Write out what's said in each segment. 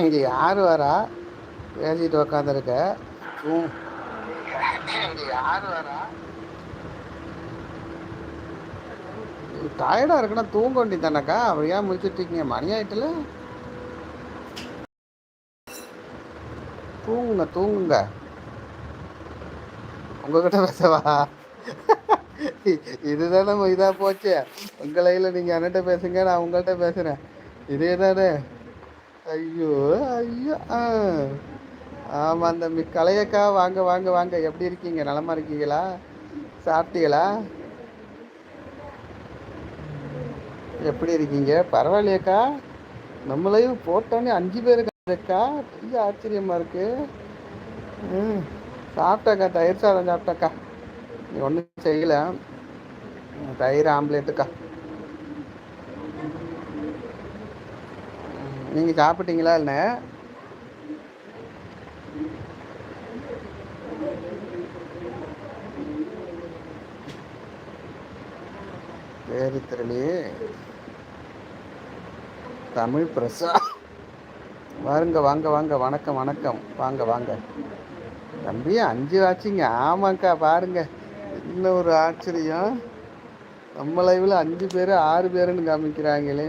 இங்கே யார் வரா? பேசிட்டு உக்காந்துருக்க. இங்கே யார் வரா? டயர்டாக இருக்குன்னா தூங்க வேண்டியதானக்கா அவர் ஏன் முடிச்சுட்ருக்கீங்க மணி ஆயிட்டுல. தூங்குங்க தூங்குங்க. உங்ககிட்ட பேசவா? இதுதானே இதாக போச்சு. உங்கள் லைவில் நீங்கள் என்கிட்ட பேசுங்க நான் உங்கள்கிட்ட பேசுகிறேன் இதே தானே. ஐயோ ஐயோ ஆ. ஆமாம் அந்த மி கலையக்கா வாங்க வாங்க வாங்க. எப்படி இருக்கீங்க? நலமாக இருக்கீங்களா? சாப்பிட்டீங்களா? எப்படி இருக்கீங்க? பரவாயில்லையக்கா. நம்மளையும் போட்டோன்னே அஞ்சு பேர் இருக்கா பெரிய ஆச்சரியமாக இருக்கு. ம். சாப்பிட்டாக்கா தயிர் சாதம் சாப்பிட்டாக்கா நீ ஒன்றும் செய்யலை. தயிர் ஆம்லேட்டுக்கா. நீங்கள் சாப்பிட்டீங்களா என்ன பேரு திரளி. தமிழ் பிரசா வாருங்க வாங்க வாங்க வணக்கம் வணக்கம். வாங்க வாங்க. தம்பி அஞ்சு ஆச்சுங்க. ஆமாக்கா பாருங்க. இன்னும் ஒரு ஆச்சரியம். நம்ம லைவில் அஞ்சு பேர் ஆறு பேருன்னு காமிக்கிறாங்களே.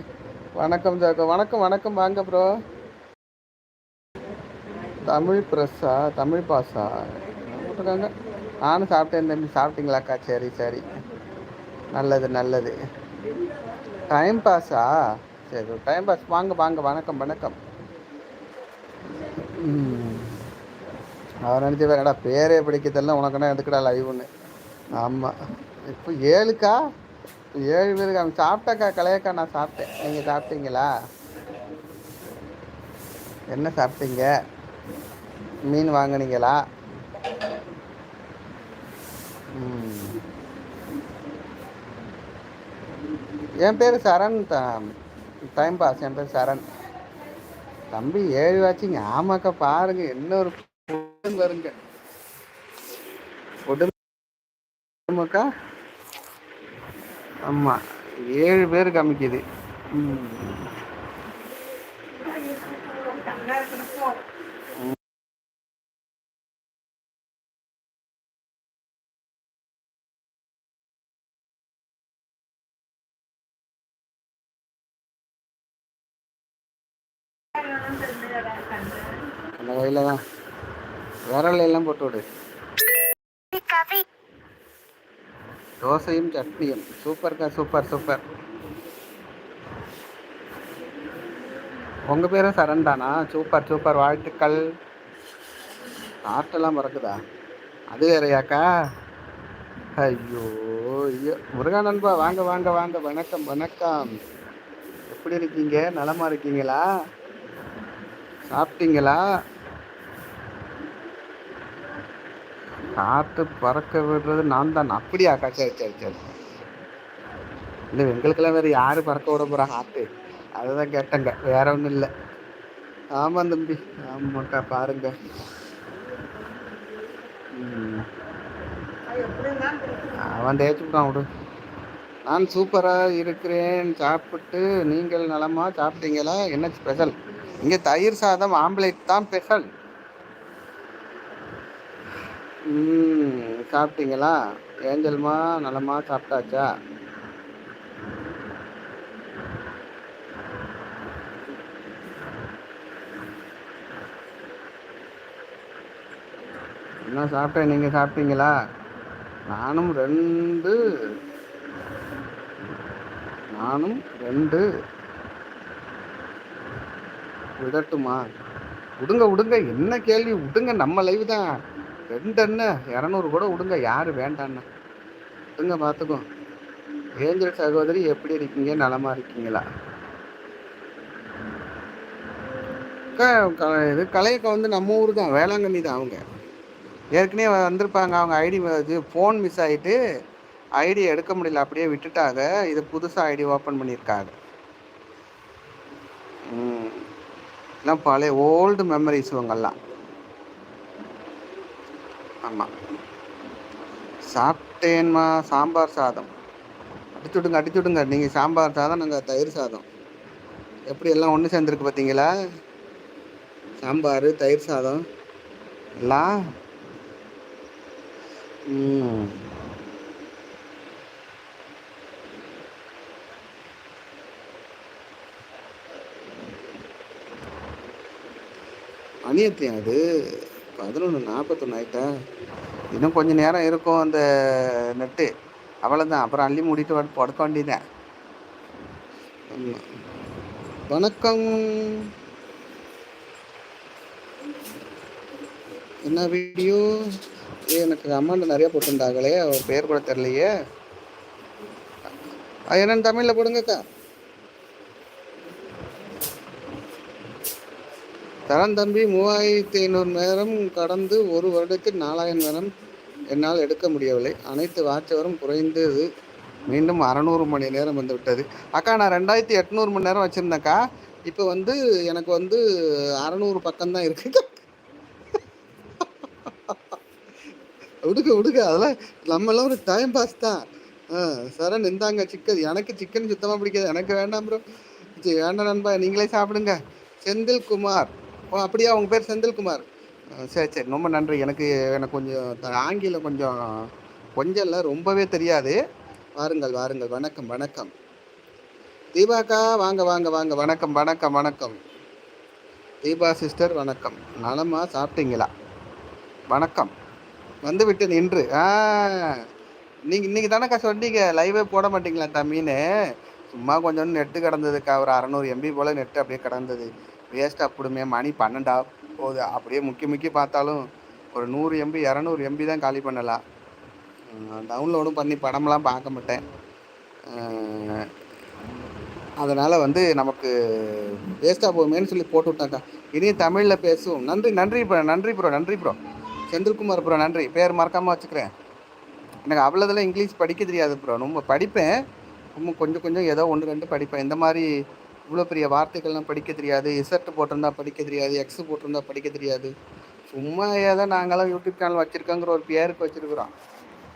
வணக்கம் ஜாக்கோ. வணக்கம் வணக்கம். வாங்க ப்ரோ தமிழ் ப்ரெஸ்ஸா தமிழ் பாஸா போட்டிருக்காங்க நானும் சாப்பிட்டேன் தம்பி. சாப்பிட்டீங்களாக்கா சரி சரி. நல்லது நல்லது. டைம் பாஸா சரி டைம் பாஸ் வாங்க வாங்க. வணக்கம் வணக்கம். அவர் நினச்சி வேறடா பேரே பிடிக்கிறதெல்லாம் உனக்குன்னா எதுக்குடா லைவ்னு ஆமாம் இப்போ ஏழுக்கா? ஏழு பேருக்கு அவன் சாப்பிட்டாக்கா கலையக்கா நான் சாப்பிட்டேன். நீங்கள் சாப்பிட்டீங்களா? என்ன சாப்பிட்டீங்க? மீன் வாங்கினீங்களா? என் பேர் சரண் டைம் பாஸ் என் பேர் சரண். தம்பி ஏழு வாச்சிங்க. ஆமாக்கா பாருங்க. என்ன ஒரு வருங்க கொடுமைக்கா ஆமாம் ஏழு பேர் காமிக்குது. அந்த கையில் தான். விரல் எல்லாம் போட்டு விடு. தோசையும் சட்னியும். சூப்பர்க்கா சூப்பர் சூப்பர் உங்கள் பேரும் சரண் தானா? சூப்பர் சூப்பர் வாழ்த்துக்கள். காற்றெல்லாம் பறக்குதா அது வேறையாக்கா? ஐயோ ஐயோ. முருகா நண்பா வாங்க வாங்க வாங்க. வணக்கம் வணக்கம். எப்படி இருக்கீங்க? நலமாக இருக்கீங்களா? சாப்பிட்டீங்களா? காற்று பறக்க விடுறது நான் தான். அப்படியாக்கா சரி சரி சரி இல்லை எங்களுக்கெல்லாம் வேறு யார் பறக்க விட போகிறா காற்று அதுதான் கேட்டேங்க. வேற ஒன்றும் இல்லை. ஆமாம் தம்பி. ஆமாக்கா பாருங்க. அவன் தேய்ச்சுட்டான் விடு. நான் சூப்பராக இருக்கிறேன். சாப்பிட்டு நீங்கள் நலமாக சாப்பிட்டீங்களா? என்ன ஸ்பெஷல் இங்கே தயிர் சாதம் ஆம்லேட் தான் ஸ்பெஷல் ம் சாப்பிட்டீங்களா? ஏஞ்சல்மா நலமா சாப்பிட்டாச்சா? என்ன சாப்பிட்டேன்? நீங்கள் சாப்பிட்டீங்களா? நானும் ரெண்டு. நானும் ரெண்டு. விடட்டுமா விடுங்க விடுங்க என்ன கேள்வி? விடுங்க நம்ம லைவ் தான். ரெண்டு என்ன இரநூறு கூட விடுங்க. யார் வேண்டாண்ணா விடுங்க பார்த்துக்கோ. ஏஞ்சல் சகோதரி எப்படி இருக்கீங்க? நலமா இருக்கீங்களா? க- இது கலையக்கா வந்து நம்ம ஊர் தான். வேளாங்கண்ணி தான் அவங்க. ஏற்கனவே வந்திருப்பாங்க. அவங்க ஐடி இது ஃபோன் மிஸ் ஆகிட்டு ஐடி எடுக்க முடியல. அப்படியே விட்டுட்டாங்க. இது புதுசாக ஐடி ஓப்பன் பண்ணியிருக்காங்க. ம். எல்லாம் பழைய ஓல்டு மெமரிஸ் இவங்கெல்லாம். ஆமாம் சாப்பிட்டேன்மா சாம்பார் சாதம். அடிச்சு விடுங்க அடிச்சு விடுங்க. நீங்கள் சாம்பார் சாதம் நாங்கள் தயிர் சாதம். எப்படி எல்லாம் ஒன்று சேர்ந்துருக்கு பார்த்தீங்களா சாம்பார் தயிர் சாதம் எல்லாம். அணியத்தையும் அது. பதினொன்று நாற்பத்தொன்று ஆயிட்டா. இன்னும் கொஞ்சம் நேரம் இருக்கும் அந்த நெட்டு. அவ்வளோதான் அப்புறம் அள்ளி மூடிட்டு வந்து படுக்க வேண்டியதான் வணக்கம். என்ன வீடியோ எனக்கு அமௌண்ட் நிறைய போட்டிருந்தாங்களே. அவர் பேர் கூட தெரியலையே. அது என்னன்னு தமிழில் போடுங்கக்கா. தரன் தம்பி மூவாயிரத்தி ஐநூறு நேரம் கடந்து ஒரு வருடத்தில் நாலாயிரம் நேரம் என்னால் எடுக்க முடியவில்லை. அனைத்து வாட்சவரும் குறைந்தது மீண்டும் அறநூறு மணி நேரம் வந்து விட்டது. அக்கா நான் ரெண்டாயிரத்தி எட்நூறு மணி நேரம் வச்சுருந்தேன்க்கா. இப்போ வந்து எனக்கு வந்து அறநூறு பக்கம்தான் இருக்கு. விடுக்க விடுக்க அதெல்லாம் நம்மளாம் ஒரு டைம் பாஸ் தான். ஆ சரண் இந்தாங்க சிக்கன் எனக்கு சிக்கன் சுத்தமாக பிடிக்காது. எனக்கு வேண்டாம் ப்ரோ வேண்டாம் நண்பா. நீங்களே சாப்பிடுங்க. செந்தில் குமார் ஓ அப்படியா? உங்கள் பேர் செந்தில்குமார். சரி சரி. ரொம்ப நன்றி. எனக்கு எனக்கு கொஞ்சம் ஆங்கிலம் கொஞ்சம் கொஞ்சம் இல்லை ரொம்பவே தெரியாது. வாருங்கள் வாருங்கள். வணக்கம் வணக்கம். தீபாக்கா வாங்க வாங்க வாங்க. வணக்கம் வணக்கம் வணக்கம். தீபா சிஸ்டர் வணக்கம். நலமா? சாப்பிட்டீங்களா? வணக்கம். வந்து விட்டு நின்று. ஆ நீங்கள் இன்றைக்கி தானேக்கா சொன்னீங்க லைவே போட மாட்டீங்களா தம்பின்னு சும்மா கொஞ்சம் நெட்டு கிடந்ததுக்கா. ஒரு அறநூறு எம்பி போல் நெட்டு அப்படியே கிடந்தது. வேஸ்ட் போடுமே மணி பன்னெண்டா போகுது. அப்படியே முக்கி முக்கி பார்த்தாலும் ஒரு நூறு எம்பி இரநூறு எம்பி தான் காலி பண்ணலாம். டவுன்லோடும் பண்ணி படம்லாம் பார்க்க மாட்டேன். அதனால் வந்து நமக்கு வேஸ்ட்டாக போகுமேன்னு சொல்லி போட்டு விட்டாக்கா. இனியும் தமிழில் பேசும் நன்றி நன்றி ப்ரோ நன்றி ப்ரோ நன்றி ப்ரோ செந்தில்குமார் ப்ரோ நன்றி. பேர் மறக்காமல் வச்சுக்கிறேன். எனக்கு அவ்வளோதெல்லாம் இங்கிலீஷ் படிக்க தெரியாது ப்ரோ ரொம்ப படிப்பேன். ரொம்ப கொஞ்சம் கொஞ்சம் ஏதோ ஒன்று ரெண்டு படிப்பேன். இந்த மாதிரி இவ்வளோ பெரிய வார்த்தைகள்லாம் படிக்க தெரியாது. இசட்டு போட்டிருந்தா படிக்க தெரியாது. எக்ஸ் போட்டிருந்தா படிக்க தெரியாது. சும்மா ஏதோ நாங்களாம் யூடியூப் சேனல் வச்சுருக்கோங்கிற ஒரு பேருக்கு வச்சுருக்குறோம்.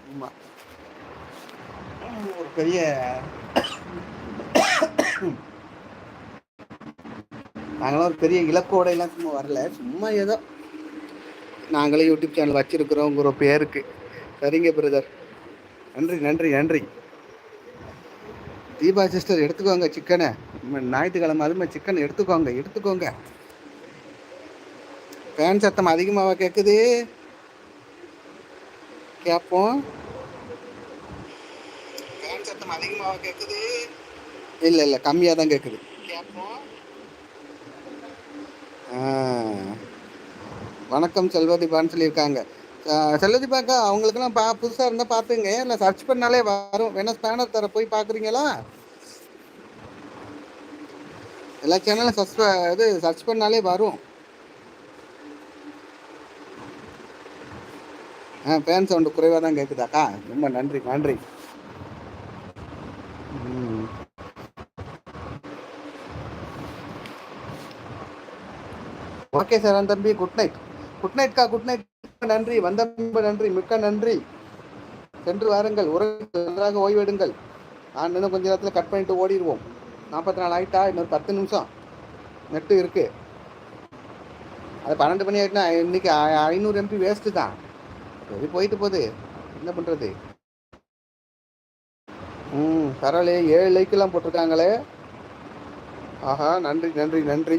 சும்மா. ஒரு பெரிய நாங்களாம் ஒரு பெரிய இலக்கோடையெல்லாம் சும்மா வரல. சும்மா ஏதோ நாங்களே யூடியூப் சேனல் வச்சுருக்குறோங்கிற பேருக்கு சரிங்க பிரதர் நன்றி நன்றி நன்றி. தீபா சிஸ்டர் எடுத்துக்கோங்க சிக்கனை. ஞாயிற்றுக்கிழமை அதுமாதிரி சிக்கன் எடுத்துக்கோங்க எடுத்துக்கோங்க. ஃபேன் சத்தம் அதிகமாக கேட்குது கேட்போம் ஃபேன் சத்தம் அதிகமாக கேட்குது இல்லை இல்லை கம்மியாக தான் கேட்குது கேட்போம் ஆ. வணக்கம் செல்வதீபான்னு சொல்லியிருக்காங்க. செல்லதி பார்க்க அவங்களுக்குலாம் பா புதுசாக இருந்தால் பார்த்துங்க இல்லை சர்ச் பண்ணாலே வரும். வேணா ஸ்பேனர் தர போய் பார்க்குறீங்களா எல்லா சேனலும் சர்ச் இது சர்ச் பண்ணாலே வரும். ஆ ஃபேன் சவுண்டு குறைவாக தான் கேட்குதாக்கா ரொம்ப நன்றி நன்றி. ஓகே சார் தம்பி குட் நைட் குட் நைட்க்கா குட் நைட் நன்றி வந்த நன்றி மிக்க நன்றி. சென்று வாருங்கள் உறவு நன்றாக ஓய்வெடுங்கள். நான் இன்னும் கொஞ்ச நேரத்தில் கட் பண்ணிட்டு ஓடிடுவோம் நாற்பத்தி நாலு ஆயிட்டா? இன்னொரு பத்து நிமிஷம். நெட்டு இருக்கு. அது பன்னெண்டு மணி ஆகிட்டுனா இன்னைக்கு ஐநூறு எம்பி வேஸ்ட்டு தான். சரி போயிட்டு போகுது. என்ன பண்ணுறது ம் பரவாயில்லையே. ஏழு லைக்கெல்லாம் போட்டிருக்காங்களே. ஆஹா நன்றி நன்றி நன்றி.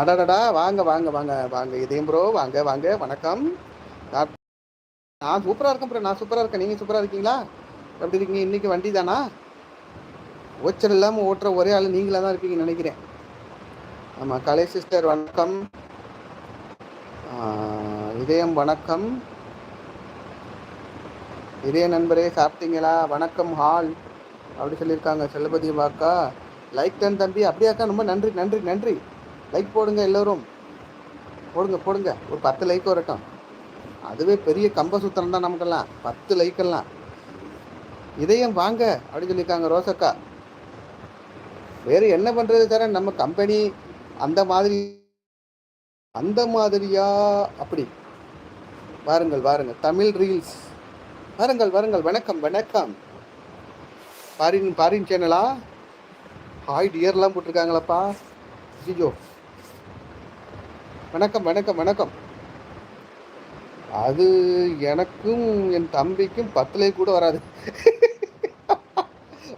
அடடடா வாங்க வாங்க வாங்க வாங்க இதயம் ப்ரோ வாங்க வாங்க வணக்கம். நான் சூப்பராக இருக்கேன் ப்ரோ நான் சூப்பராக இருக்கேன். நீங்கள் சூப்பராக இருக்கீங்களா? எப்படி இருக்கீங்க? இன்னைக்கு வண்டி தானா? ஓச்சல் இல்லாமல் ஓட்டுற ஒரே ஆள் நீங்களாக தான் இருப்பீங்கன்னு நினைக்கிறேன். ஆமாம் கலை சிஸ்டர் வணக்கம். இதயம் வணக்கம். இதய நண்பரே சாப்பிட்டீங்களா? வணக்கம் ஹால். அப்படி சொல்லியிருக்காங்க. செல்லபதி வாக்கா லைக் டன் தம்பி. அப்படியாக்கா ரொம்ப நன்றி நன்றி நன்றி. லைக் போடுங்க எல்லோரும். போடுங்க போடுங்க. ஒரு பத்து லைக் வரட்டும். அதுவே பெரிய கம்ப சுத்திரம் தான் நமக்கெல்லாம். பத்து லைக்கெல்லாம் இதயம் வாங்க அப்படின்னு சொல்லியிருக்காங்க ரோசக்கா. வேறு என்ன பண்ணுறது தர? நம்ம கம்பெனி அந்த மாதிரி அந்த மாதிரியா? அப்படி. வாருங்கள் வாருங்கள். தமிழ் ரீல்ஸ் வாருங்கள் வாருங்கள். வணக்கம் வணக்கம். பாரின் பாரின் சேனலா ஹாய் டியர்லாம் போட்டிருக்காங்களப்பா. ஜிஜோ. வணக்கம் வணக்கம் வணக்கம். அது எனக்கும் என் தம்பிக்கும் பத்துலேயே கூட வராது.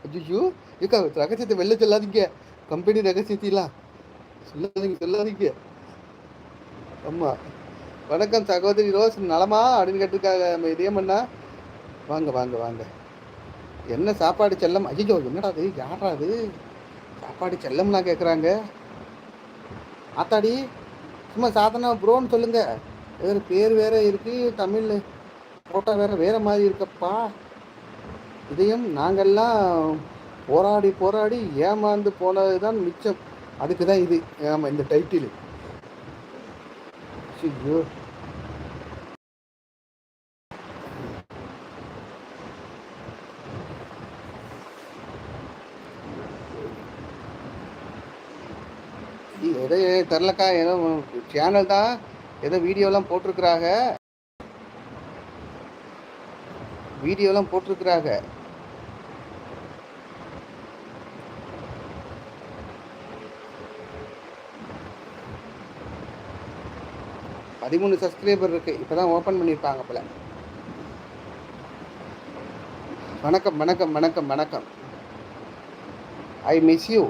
ஐயோ ஏக்கா ரகசியத்தை வெளில சொல்லாதீங்க. கம்பெனி ரகசியத்தைலாம் சொல்லாதீங்க சொல்லாதீங்க. ஆமாம் வணக்கம் சகோதரி ரோஸ் நலமா? அப்படின்னு கேட்டிருக்காங்க நம்ம இதயமண்ணா. வாங்க வாங்க வாங்க. என்ன சாப்பாடு செல்லம்? ஐயோ என்னடா அது? யாரா அது? சாப்பாடு செல்லம்லாம் கேட்குறாங்க ஆத்தாடி சும்மா சாதனா ப்ரோன்னு சொல்லுங்க. வேறு பேர் வேற இருக்கு தமிழ் ஃபோட்டோ வேற வேற மாதிரி இருக்கப்பா. இதையும் நாங்கள்லாம் போராடி போராடி ஏமாந்து போனது தான் மிச்சம். அதுக்கு தான் இது. ஆமாம் இந்த டைட்டில் ஐயோ ஏதோ தெரிலக்கா ஏதோ சேனல் தான் ஏதோ வீடியோலாம் போட்டிருக்கிறாங்க. வீடியோலாம் போட்டிருக்கிறாங்க. பதிமூணு சப்ஸ்கிரைபர் இருக்கு. இப்பதான் ஓப்பன் பண்ணியிருப்பாங்க போல. வணக்கம் வணக்கம் வணக்கம் வணக்கம். ஐ மிஸ் யூ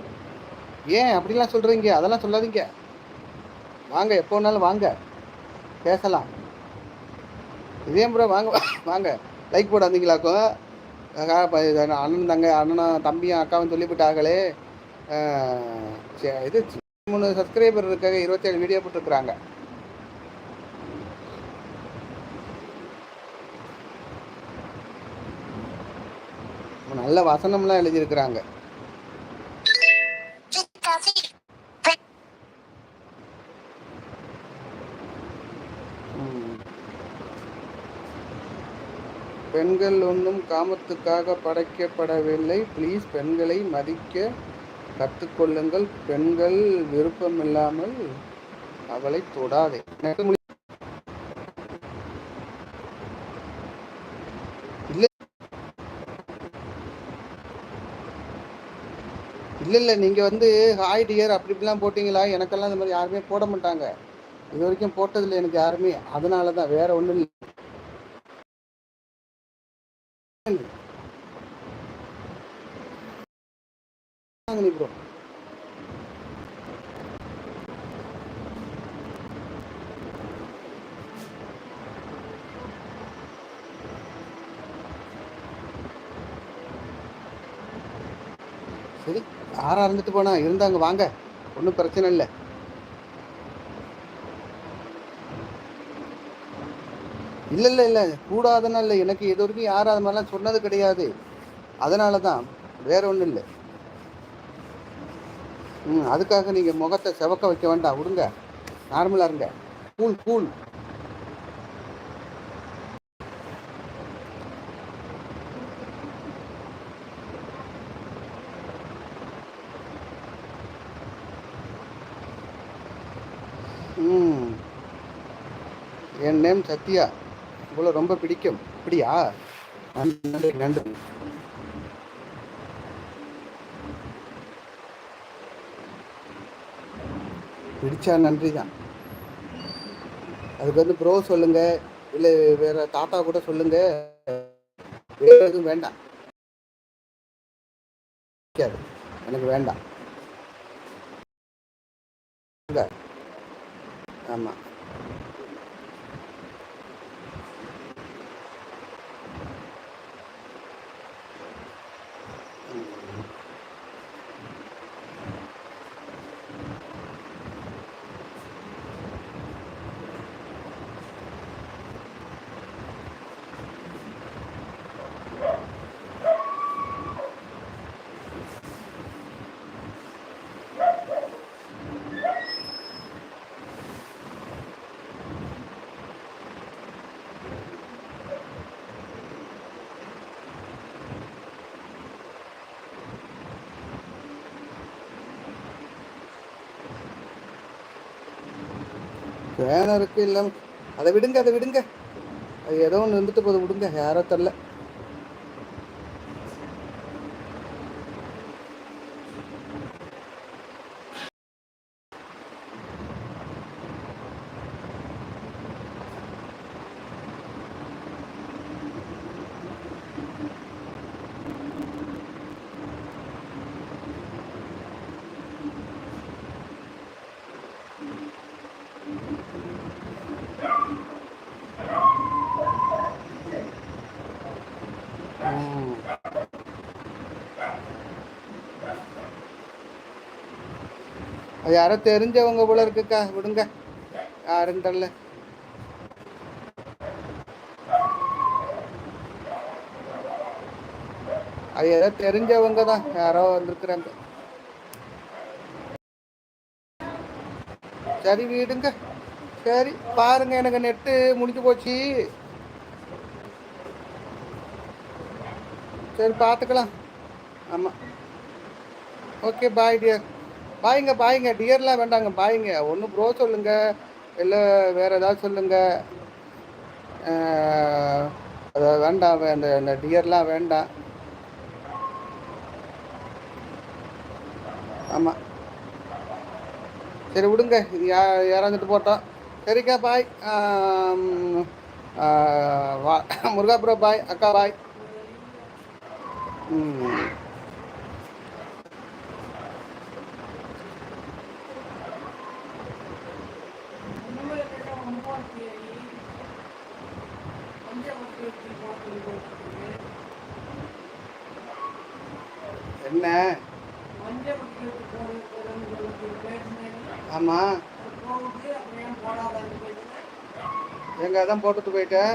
ஏன் அப்படிலாம் சொல்கிறீங்க அதெல்லாம் சொல்லாதீங்க. வாங்க எப்போ வேணாலும் வாங்க. பேசலாம். இதே ப்ரோ வாங்க வாங்க. லைக் போடாதீங்களாக்கோ அண்ணன் தங்க அண்ணனும் தம்பியும் அக்காவும் சொல்லிவிட்டாங்களே சரி, இது மூணு சப்ஸ்கிரைபர் இருக்காங்க இருபத்தேழு வீடியோ போட்டுருக்குறாங்க. நல்ல வசனம்லாம் எழுதியிருக்கிறாங்க ம். பெண்கள் ஒன்றும் காமத்துக்காக படைக்கப்படவில்லை. ப்ளீஸ் பெண்களை மதிக்க கற்றுக்கொள்ளுங்கள் பெண்கள் விருப்பமில்லாமல் அவளை தொடாதே. இல்லை இல்லை இல்ல இல்ல நீங்க வந்து ஹாய் டியர் அப்படி இப்படிலாம் போட்டீங்களா? எனக்கெல்லாம் இந்த மாதிரி யாருமே போட மாட்டாங்க. இது வரைக்கும் போட்டதில்லை எனக்கு யாருமே. அதனால தான் வேற ஒன்றும் இல்லை. நீ ப்ரோ சரி யாரா இருந்துட்டு போனா? இருந்தாங்க வாங்க. ஒன்றும் பிரச்சனை இல்லை. இல்லை இல்லை இல்லை. கூடாதுன்னா இல்லை. எனக்கு இது வரைக்கும் யாரும் அது மாதிரிலாம் சொன்னது கிடையாது. அதனால தான் வேற ஒன்றும் இல்லை. ம் அதுக்காக நீங்கள் முகத்தை செவக்க வைக்க வேண்டாம். விடுங்க நார்மலாக இருங்க. Cool cool hmm. என் நேம் சத்யா. உங்களை ரொம்ப பிடிக்கும். அப்படியா? நன்றி நன்றி. பிடிச்சா நன்றி தான் அதுக்கு வந்து ப்ரோ சொல்லுங்க. இல்லை வேற தாத்தா கூட சொல்லுங்க. வேறு எதுவும் வேண்டாம். எனக்கு வேண்டாம். ஆமாம் பேனருக்கு இல்லை அதை விடுங்க அதை விடுங்க. அது ஏதோ ஒன்று இருந்துட்டு போது விடுங்க யாரோ தெரில அது யாரோ தெரிஞ்சவங்க போல இருக்குக்கா. விடுங்க. யாருன்னு தெரில அது ஏதோ தெரிஞ்சவங்க தான். யாரோ வந்திருக்கிறாங்க. சரி விடுங்க. சரி பாருங்க. எனக்கு நெட்டு முடிஞ்சு போச்சு. சரி பார்த்துக்கலாம். ஆமாம் ஓகே பாய் டியர் பாய்ங்க பாய்ங்க டியர்லாம் வேண்டாங்க பாய்ங்க. ஒன்று ப்ரோ சொல்லுங்க இல்லை வேற ஏதாவது சொல்லுங்க. அது வேண்டாம் அந்த அந்த டியர்லாம் வேண்டாம். ஆமாம் சரி விடுங்க. இது யா போட்டோம். சரிக்கா பாய். வா. முருகா ப்ரோ பாய். அக்கா பாய். ம் என்ன ஆமாம் எங்க அதான் போட்டுட்டு போயிட்டேன்.